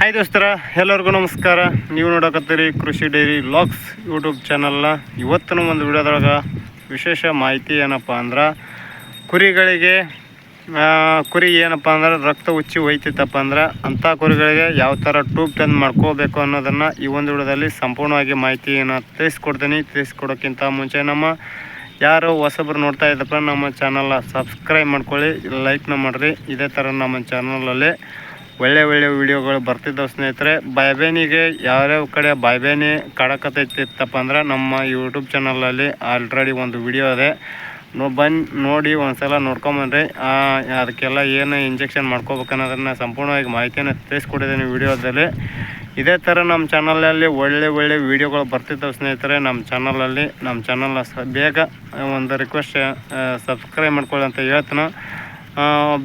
Hi ದೋಸ್ತರ, ಎಲ್ಲರಿಗೂ ನಮಸ್ಕಾರ. ನೀವು ನೋಡಕತ್ತೀರಿ ಕೃಷಿ ಡೈರಿ ಲಾಗ್ಸ್ ಯೂಟ್ಯೂಬ್ ಚಾನಲ್ನ. ಇವತ್ತಿನ ಒಂದು ವಿಡಿಯೋದೊಳಗೆ ವಿಶೇಷ ಮಾಹಿತಿ ಏನಪ್ಪ ಅಂದ್ರೆ, ಕುರಿಗಳಿಗೆ ಕುರಿ ಏನಪ್ಪ ಅಂದ್ರೆ ರಕ್ತ ಉಚ್ಚಿ ಹೋಯ್ತಿತ್ತಪ್ಪ ಅಂದ್ರೆ ಅಂಥ ಕುರಿಗಳಿಗೆ ಯಾವ ಥರ ಟ್ಯೂಬ್ ತಂದು ಮಾಡ್ಕೋಬೇಕು ಅನ್ನೋದನ್ನು ಈ ಒಂದು ವಿಡಿಯೋದಲ್ಲಿ ಸಂಪೂರ್ಣವಾಗಿ ಮಾಹಿತಿಯನ್ನು ತಿಳಿಸ್ಕೊಡ್ತೀನಿ. ತಿಳಿಸ್ಕೊಡೋಕ್ಕಿಂತ ಮುಂಚೆ ನಮ್ಮ ಯಾರು ಹೊಸಬ್ರು ನೋಡ್ತಾ ಇದ್ದಪ್ಪ, ನಮ್ಮ ಚಾನಲ್ನ ಸಬ್ಸ್ಕ್ರೈಬ್ ಮಾಡ್ಕೊಳ್ಳಿ, ಲೈಕ್ನ ಮಾಡಿರಿ. ಇದೇ ಥರ ನಮ್ಮ ಚಾನಲಲ್ಲಿ ಒಳ್ಳೆ ಒಳ್ಳೆ ವಿಡಿಯೋಗಳು ಬರ್ತಿದ್ದವು ಸ್ನೇಹಿತರೆ. ಬಾಯ್ಬೇನಿಗೆ ಯಾವ್ಯಾವ ಕಡೆ ಬಾಯ್ಬೇನಿ ಕಾಡಕತ್ತೈತಿತ್ತಪ್ಪ ಅಂದ್ರೆ ನಮ್ಮ ಯೂಟ್ಯೂಬ್ ಚಾನಲಲ್ಲಿ ಆಲ್ರೆಡಿ ಒಂದು ವಿಡಿಯೋ ಇದೆ. ನೋ ಬಂದು ನೋಡಿ ಒಂದ್ಸಲ ಸಲ ಆ, ಅದಕ್ಕೆಲ್ಲ ಏನು ಇಂಜೆಕ್ಷನ್ ಮಾಡ್ಕೋಬೇಕನ್ನೋದನ್ನು ಸಂಪೂರ್ಣವಾಗಿ ಮಾಹಿತಿಯನ್ನು ತಿಳಿಸ್ಕೊಟ್ಟಿದ್ದೀನಿ ವಿಡಿಯೋದಲ್ಲಿ. ಇದೇ ಥರ ನಮ್ಮ ಚಾನಲಲ್ಲಿ ಒಳ್ಳೆ ಒಳ್ಳೆ ವಿಡಿಯೋಗಳು ಬರ್ತಿದ್ದಾವೆ ಸ್ನೇಹಿತರೆ ನಮ್ಮ ಚಾನಲಲ್ಲಿ ನಮ್ಮ ಚಾನಲ್ನ ಬೇಗ ಒಂದು ರಿಕ್ವೆಸ್ಟ್ ಸಬ್ಸ್ಕ್ರೈಬ್ ಮಾಡ್ಕೊಳ್ಳಿ ಅಂತ ಹೇಳ್ತೀನಿ.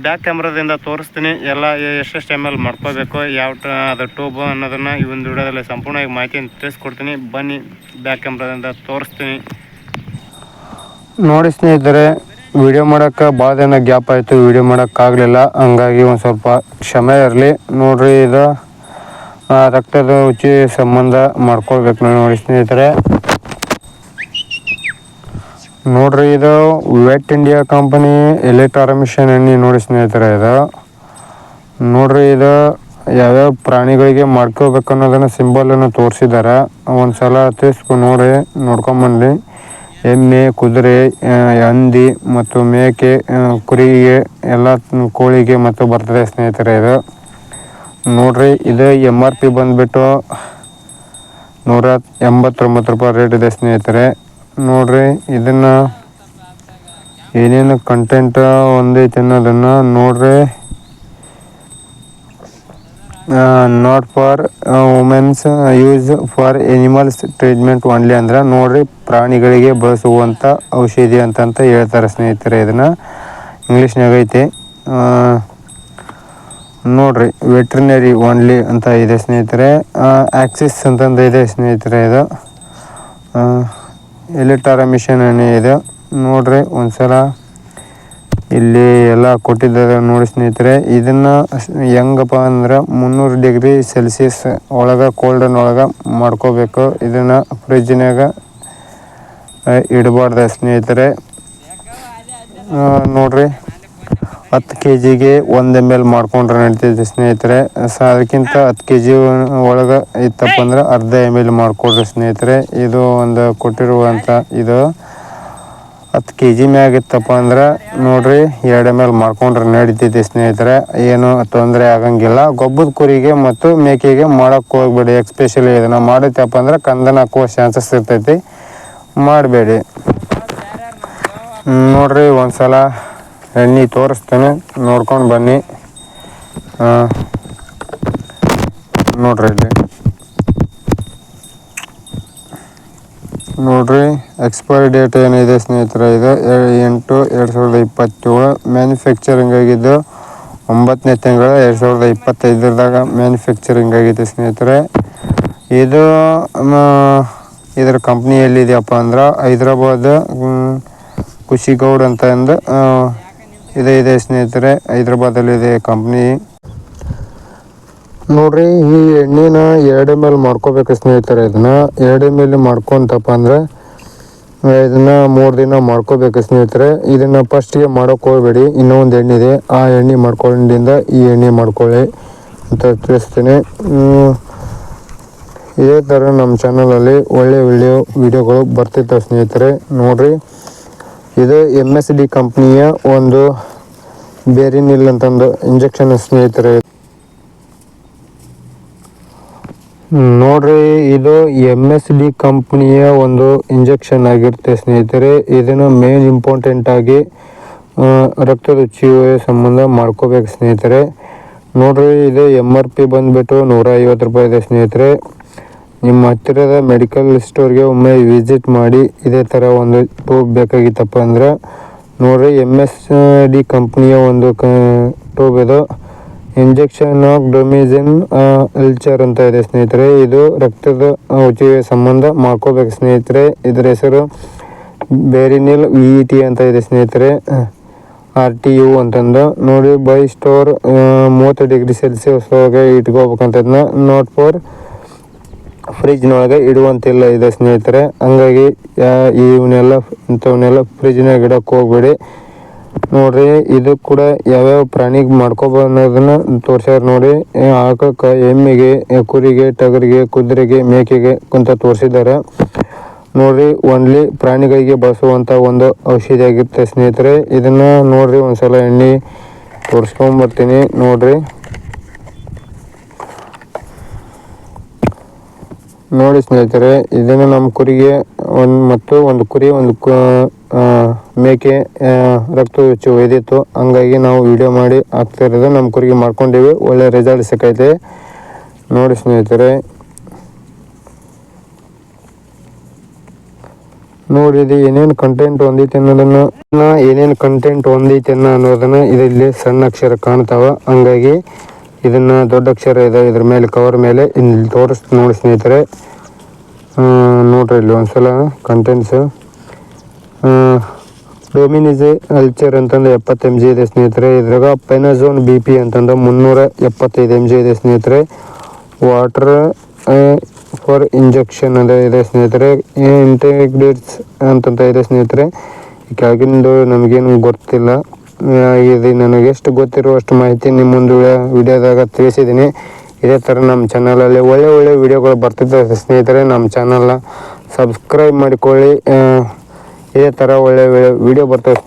ಬ್ಯಾಕ್ ಕ್ಯಾಮ್ರಾದಿಂದ ತೋರಿಸ್ತೀನಿ. ಎಲ್ಲ ಎಷ್ಟೆಷ್ಟು ಎಂ ಎಲ್ ಮಾಡ್ಕೋಬೇಕು, ಯಾವ ಅದು ಟ್ಯೂಬ್ ಅನ್ನೋದನ್ನು ಈ ಒಂದು ವಿಡಿಯೋದಲ್ಲಿ ಸಂಪೂರ್ಣವಾಗಿ ಮಾಹಿತಿಯನ್ನು ತಿಳಿಸ್ಕೊಡ್ತೀನಿ. ಬನ್ನಿ ಬ್ಯಾಕ್ ಕ್ಯಾಮ್ರಾದಿಂದ ತೋರಿಸ್ತೀನಿ. ನೋಡಿ ಸ್ನೇಹಿತರೆ ವಿಡಿಯೋ ಮಾಡೋಕ್ಕೆ ಭಾಳ ದಿನ ಗ್ಯಾಪ್ ಆಯಿತು. ವಿಡಿಯೋ ಮಾಡೋಕ್ಕಾಗಲಿಲ್ಲ ಹಂಗಾಗಿ ಒಂದು ಸ್ವಲ್ಪ ಕ್ಷಮೆ ಇರಲಿ. ನೋಡಿರಿ, ಇದು ರಕ್ತದ ರುಚಿ ಸಂಬಂಧ ಮಾಡ್ಕೊಳ್ಬೇಕು ನೋಡಿ ಸ್ನೇಹಿತರೆ. ನೋಡ್ರಿ, ಇದು ವೆಟ್ ಇಂಡಿಯಾ ಕಂಪನಿ ಎಲೆಕ್ಟ್ರಾಮಿಷನ್ ಎಣ್ಣೆ ನೋಡಿ ಸ್ನೇಹಿತರೆ ಇದು. ನೋಡ್ರಿ, ಇದು ಯಾವ್ಯಾವ ಪ್ರಾಣಿಗಳಿಗೆ ಮಾಡ್ಕೋಬೇಕು ಅನ್ನೋದನ್ನ ಸಿಂಬಲನ್ನು ತೋರಿಸಿದ್ದಾರೆ ಒಂದು ಸಲ ತಿಳಿಸ್ಕೊಂಡು ನೋಡಿ ನೋಡ್ಕೊಂಬಂದು ಎಮ್ಮೆ ಕುದುರೆ ಹಂದಿ ಮತ್ತು ಮೇಕೆ ಕುರಿಗೆ, ಎಲ್ಲ ಕೋಳಿಗೆ ಮತ್ತು ಬರ್ತದೆ ಸ್ನೇಹಿತರೆ ಇದು. ನೋಡ್ರಿ, ಇದು ಎಂ ಆರ್ ಪಿ ಬಂದ್ಬಿಟ್ಟು ನೂರ ಎಂಬತ್ತೊಂಬತ್ತು ರೂಪಾಯಿ ರೇಟ್ ಇದೆ ಸ್ನೇಹಿತರೆ. ನೋಡ್ರಿ, ಇದನ್ನ ಏನೇನು ಕಂಟೆಂಟ್ ಒಂದೈತೆ ಅನ್ನೋದನ್ನ ನೋಡ್ರಿ. Not for women's use for animals treatment only ಅಂದ್ರೆ ನೋಡ್ರಿ, ಪ್ರಾಣಿಗಳಿಗೆ ಬಳಸುವಂಥ ಔಷಧಿ ಅಂತಂತ ಹೇಳ್ತಾರೆ ಸ್ನೇಹಿತರೆ ಇದನ್ನ. ಇಂಗ್ಲೀಷ್ನಾಗ ಐತೆ. ನೋಡ್ರಿ ವೆಟ್ರಿನರಿ ಒನ್ಲಿ ಅಂತ ಇದೆ ಸ್ನೇಹಿತರೆ. ಆಕ್ಸಿಸ್ ಅಂತಂದು ಇದೆ ಸ್ನೇಹಿತರೆ ಇದು. ಎಲೆಕ್ಟ್ರಾರ ಮಿಷನ್ ಇದೆ, ನೋಡ್ರಿ ಒಂದ್ಸಲ ಇಲ್ಲಿ ಎಲ್ಲ ಕೊಟ್ಟಿದ್ದಾರೆ ನೋಡಿ ಸ್ನೇಹಿತರೆ. ಇದನ್ನ ಹೆಂಗಪ್ಪ ಅಂದ್ರೆ ಮುನ್ನೂರು ಡಿಗ್ರಿ ಸೆಲ್ಸಿಯಸ್ ಒಳಗೆ ಕೋಲ್ಡನ್ ಒಳಗೆ ಮಾಡ್ಕೋಬೇಕು. ಇದನ್ನ ಫ್ರಿಜ್ನಾಗ ಇಡಬಾರ್ದ ಸ್ನೇಹಿತರೆ. ನೋಡ್ರಿ. ಹತ್ತು ಕೆ ಜಿಗೆ ಒಂದು ಎಂ ಎಲ್ ಮಾಡ್ಕೊಂಡ್ರೆ ನಡೀತೈತೆ ಸ್ನೇಹಿತರೆ. ಸ ಅದಕ್ಕಿಂತ ಹತ್ತು ಕೆ ಜಿ ಒಳಗೆ ಇತ್ತಪ್ಪ ಅಂದ್ರೆ ಅರ್ಧ ಎಂ ಎಲ್ ಮಾಡ್ಕೊಡ್ರಿ ಸ್ನೇಹಿತರೆ. ಇದು ಒಂದು ಕೊಟ್ಟಿರುವಂಥ ಇದು ಹತ್ತು ಕೆ ಜಿ ಮ್ಯಾಗ ಇತ್ತಪ್ಪ ಅಂದ್ರೆ ನೋಡ್ರಿ ಎರಡು ಎಂ ಎಲ್ ಮಾಡ್ಕೊಂಡ್ರೆ ನಡೀತೈತಿ ಸ್ನೇಹಿತರೆ. ಏನು ತೊಂದರೆ ಆಗಂಗಿಲ್ಲ. ಗೊಬ್ಬದ ಕುರಿಗೆ ಮತ್ತು ಮೇಕೆಗೆ ಮಾಡೋಕ್ಕೆ ಹೋಗ್ಬೇಡಿ. ಎಕ್ಸ್ಪೆಷಲಿ ಇದನ್ನು ಮಾಡುತ್ತಪ್ಪ ಅಂದ್ರೆ ಕಂದನ ಹಾಕುವ ಚಾನ್ಸಸ್ ಇರ್ತೈತಿ. ಮಾಡಬೇಡಿ. ನೋಡ್ರಿ ಒಂದ್ಸಲ ಎಣ್ಣೆ ತೋರಿಸ್ತೇನೆ. ನೋಡ್ಕೊಂಡು ಬನ್ನಿ. ನೋಡ್ರಿ ಇಲ್ಲಿ. ನೋಡ್ರಿ ಎಕ್ಸ್ಪೈರಿ ಡೇಟ್ ಏನಿದೆ ಸ್ನೇಹಿತರೆ ಇದು? ಎಂಟು, ಎರಡು ಸಾವಿರದ ಇಪ್ಪತ್ತೇಳು. ಮ್ಯಾನುಫ್ಯಾಕ್ಚರಿಂಗ್ ಆಗಿದ್ದು ಒಂಬತ್ತನೇ ತಿಂಗಳ ಎರಡು ಸಾವಿರದ ಇಪ್ಪತ್ತೈದರದಾಗ ಮ್ಯಾನುಫ್ಯಾಕ್ಚರಿಂಗ್ ಆಗಿದೆ ಸ್ನೇಹಿತರೆ. ಇದು ಇದರ ಕಂಪ್ನಿ ಎಲ್ಲಿದೆಯಪ್ಪ ಅಂದ್ರೆ ಹೈದ್ರಾಬಾದ್ ಖುಷಿಗೌಡ್ ಅಂತ ಅಂದು ಇದೆ ಇದೆ ಸ್ನೇಹಿತರೆ ಹೈದ್ರಾಬಾದಲ್ಲಿದೆ ಕಂಪ್ನಿ ನೋಡ್ರಿ, ಈ ಎಣ್ಣೆನ ಎರಡು ಎಲ್ ಮಾಡ್ಕೋಬೇಕು ಸ್ನೇಹಿತರೆ ಇದನ್ನ. ಎರಡು ಎಂ ಎಲ್ ಮಾಡ್ಕೊಂತಪ್ಪ ಅಂದ್ರೆ, ಇದನ್ನ ಮೂರು ದಿನ ಮಾಡ್ಕೋಬೇಕು ಸ್ನೇಹಿತರೆ. ಇದನ್ನ ಫಸ್ಟ್ಗೆ ಮಾಡೋಕೆ ಹೋಗ್ಬೇಡಿ ಇನ್ನೊಂದು ಎಣ್ಣೆ ಇದೆ. ಆ ಎಣ್ಣೆ ಮಾಡ್ಕೊಂಡಿಂದ ಈ ಎಣ್ಣೆ ಮಾಡ್ಕೊಳ್ಳಿ ಅಂತ ತಿಳಿಸ್ತೀನಿ. ಇದೇ ಥರ ನಮ್ಮ ಚಾನಲಲ್ಲಿ ಒಳ್ಳೆ ಒಳ್ಳೆ ವಿಡಿಯೋಗಳು ಬರ್ತಿರ್ತವೆ ಸ್ನೇಹಿತರೆ. ನೋಡ್ರಿ ಇದು ಎಂ ಎಸ್ ಡಿ ಕಂಪ್ನಿಯ ಒಂದು ಬೇರಿನಿಲ್ ಅಂತಂದು ಇಂಜೆಕ್ಷನ್ ಸ್ನೇಹಿತರೆ. ನೋಡ್ರಿ, ಇದು ಎಂ ಎಸ್ ಡಿ ಕಂಪ್ನಿಯ ಒಂದು ಇಂಜೆಕ್ಷನ್ ಆಗಿರುತ್ತೆ ಸ್ನೇಹಿತರೆ. ಇದನ್ನು ಮೇನ್ ಇಂಪಾರ್ಟೆಂಟ್ ಆಗಿ ರಕ್ತದ ಚೀವೆ ಸಂಬಂಧ ಮಾಡ್ಕೋಬೇಕು ಸ್ನೇಹಿತರೆ. ನೋಡ್ರಿ, ಇದು ಎಂ ಆರ್ ಪಿ ಬಂದ್ಬಿಟ್ಟು ನೂರ ಐವತ್ತು ರೂಪಾಯಿ ಇದೆ ಸ್ನೇಹಿತರೆ. ನಿಮ್ಮ ಹತ್ತಿರದ ಮೆಡಿಕಲ್ ಸ್ಟೋರ್ಗೆ ಒಮ್ಮೆ ವಿಸಿಟ್ ಮಾಡಿ, ಇದೇ ಥರ ಒಂದು ಟೋಪ್ ಬೇಕಾಗಿತ್ತಪ್ಪ ಅಂದ್ರೆ ನೋಡ್ರಿ ಎಂ ಎಸ್ ಡಿ ಕಂಪ್ನಿಯ ಒಂದು ಕ ಟೋಪ್ ಇದು. ಇಂಜೆಕ್ಷನ್ ಆಫ್ ಡೊಮಿಜಿನ್ ಅಲ್ಚರ್ ಅಂತ ಇದೆ ಸ್ನೇಹಿತರೆ. ಇದು ರಕ್ತದ ಉಚಿಗೆ ಸಂಬಂಧ ಮಾಡ್ಕೋಬೇಕು ಸ್ನೇಹಿತರೆ. ಇದರ ಹೆಸರು ಬೇರಿನಿಲ್ ವಿ ಇ ಅಂತ ಇದೆ ಸ್ನೇಹಿತರೆ. ಆರ್ ಟಿ ಯು ಅಂತಂದು. ನೋಡಿ ಬೈ ಸ್ಟೋರ್ ಮೂವತ್ತು ಡಿಗ್ರಿ ಸೆಲ್ಸಿಯಸ್ ಒಳಗೆ ಇಟ್ಕೋಬೇಕಂತದನ್ನ ನೋಟ್ ಫೋರ್ ಫ್ರಿಜ್ನೊಳಗೆ ಇಡುವಂತಿಲ್ಲ ಇದೆ ಸ್ನೇಹಿತರೆ. ಹಂಗಾಗಿ ಇವನ್ನೆಲ್ಲ, ಇಂಥವನ್ನೆಲ್ಲ ಫ್ರಿಜ್ನಾಗ ಇಡಕ್ಕೆ ಹೋಗ್ಬೇಡಿ. ನೋಡ್ರಿ, ಇದು ಕೂಡ ಯಾವ್ಯಾವ ಪ್ರಾಣಿಗೆ ಮಾಡ್ಕೋಬೋದು ಅನ್ನೋದನ್ನು ತೋರ್ಸ್ಯಾರ ನೋಡಿ. ಆಕಕ್ಕೆ, ಎಮ್ಮೆಗೆ ಕುರಿಗೆ, ಟಗರಿಗೆ, ಕುದುರೆಗೆ, ಮೇಕೆಗೆ ಅಂತ ತೋರಿಸಿದ್ದಾರೆ. ನೋಡ್ರಿ ಒನ್ಲಿ ಪ್ರಾಣಿಗಳಿಗೆ ಬಳಸುವಂಥ ಒಂದು ಔಷಧಿ ಆಗಿರುತ್ತೆ ಸ್ನೇಹಿತರೆ. ಇದನ್ನ ನೋಡ್ರಿ, ಒಂದ್ಸಲ ಎಣ್ಣೆ ತೋರಿಸ್ಕೊಂಬರ್ತೀನಿ. ನೋಡ್ರಿ. ನೋಡಿ ಸ್ನೇಹಿತರೆ, ಇದನ್ನು ನಮ್ಮ ಕುರಿಗೆ ಒಂದು ಮತ್ತು ಒಂದು ಕುರಿ, ಒಂದು ಮೇಕೆ ರಕ್ತ ಹೆಚ್ಚು ಒಯ್ದಿತ್ತು. ಹಂಗಾಗಿ ನಾವು ವಿಡಿಯೋ ಮಾಡಿ ಹಾಕ್ತಾ ಇರೋದು ನಮ್ಮ ಕುರಿಗೆ ಮಾಡ್ಕೊಂಡಿವಿ. ಒಳ್ಳೆ ರಿಸಲ್ಟ್ ಸಿಕ್ಕೈತೆ. ನೋಡಿ ಸ್ನೇಹಿತರೆ. ನೋಡಿ ಇದು ಏನೇನು ಕಂಟೆಂಟ್ ಹೊಂದೈತೆ ಅನ್ನೋದನ್ನ, ಏನೇನು ಕಂಟೆಂಟ್ ಹೊಂದೈತೆ ಅನ್ನೋ ಅನ್ನೋದನ್ನ ಇದರಲ್ಲಿ ಸಣ್ಣ ಅಕ್ಷರ ಕಾಣ್ತಾವ. ಹಂಗಾಗಿ ಇದನ್ನ ದೊಡ್ಡ ಅಕ್ಷರ ಇದೆ, ಇದ್ರ ಮೇಲೆ ಕವರ್ ಮೇಲೆ ಇಲ್ಲಿ ತೋರಿಸ್ ನೋಡಿ ಸ್ನೇಹಿತರೆ. ನೋಡ್ರಿ ಇಲ್ಲಿ ಒಂದ್ಸಲ ಕಂಟೆಂಟ್ಸ್ ಡೊಮಿನಿಜೆ ಅಲ್ಚರ್ ಅಂತಂದು ಎಪ್ಪತ್ತು ಎಂ ಜಿ ಇದೆ ಸ್ನೇಹಿತರೆ. ಇದ್ರಾಗ ಪೆನಜೋನ್ ಬಿ ಪಿ ಅಂತಂದು ಮುನ್ನೂರ ಎಪ್ಪತ್ತೈದು ಎಂ ಜಿ ಇದೆ ಸ್ನೇಹಿತರೆ. ವಾಟರ್ ಫಾರ್ ಇಂಜೆಕ್ಷನ್ ಅದ ಇದೆ ಸ್ನೇಹಿತರೆ. ಇಂಟೆಗ್ರೇಟ್ಸ್ ಅಂತಂತ ಇದೆ ಸ್ನೇಹಿತರೆ. ಕೆಳಗಿಂದು ನಮಗೇನು ಗೊತ್ತಿಲ್ಲ. ಇದು ನನಗೆ ಎಷ್ಟು ಗೊತ್ತಿರುವಷ್ಟು ಮಾಹಿತಿ ನಿಮ್ಮ ಮುಂದೆ ವಿಡಿಯೋದಾಗ ತಿಳಿಸಿದ್ದೀನಿ. ಇದೇ ಥರ ನಮ್ಮ ಚಾನಲಲ್ಲಿ ಒಳ್ಳೆ ಒಳ್ಳೆ ವಿಡಿಯೋಗಳು ಬರ್ತಿದ್ದಾವೆ ಸ್ನೇಹಿತರೆ. ನಮ್ಮ ಚಾನಲ್ನ ಸಬ್ಸ್ಕ್ರೈಬ್ ಮಾಡಿಕೊಳ್ಳಿ. ಇದೇ ಥರ ಒಳ್ಳೆ ವಿಡಿಯೋ ಬರ್ತವೆ.